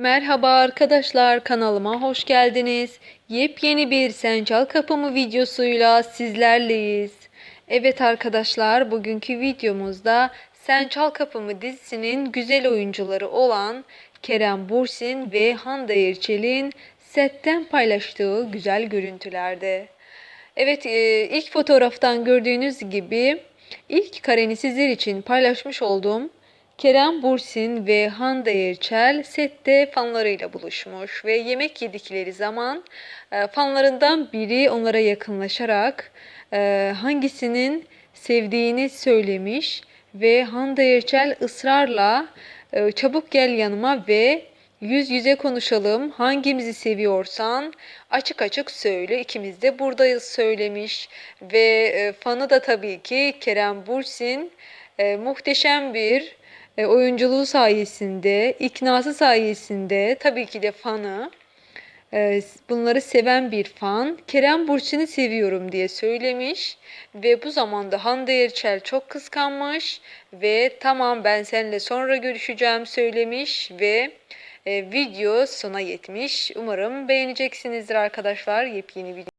Merhaba arkadaşlar kanalıma hoş geldiniz. Yepyeni bir Sen Çal Kapımı videosuyla sizlerleyiz. Evet arkadaşlar bugünkü videomuzda Sen Çal Kapımı dizisinin güzel oyuncuları olan Kerem Bursin ve Hande Erçel'in setten paylaştığı güzel görüntülerde. Evet e, ilk fotoğraftan gördüğünüz gibi ilk kareni sizler için paylaşmış olduğum Kerem Bursin ve Hande Erçel sette fanlarıyla buluşmuş ve yemek yedikleri zaman e, fanlarından biri onlara yakınlaşarak e, hangisinin sevdiğini söylemiş ve Hande Erçel ısrarla e, çabuk gel yanıma ve yüz yüze konuşalım. Hangimizi seviyorsan açık açık söyle. İkimiz de buradayız. söylemiş ve fanı da tabii ki Kerem Bursin muhteşem bir e, oyunculuğu sayesinde, iknası sayesinde tabii ki de fanı e, bunları seven bir fan Kerem Bursin'i seviyorum diye söylemiş ve bu zamanda Hande Erçel çok kıskanmış ve tamam ben seninle sonra görüşeceğim söylemiş ve e, video sona yetmiş. Umarım beğeneceksinizdir arkadaşlar yepyeni video.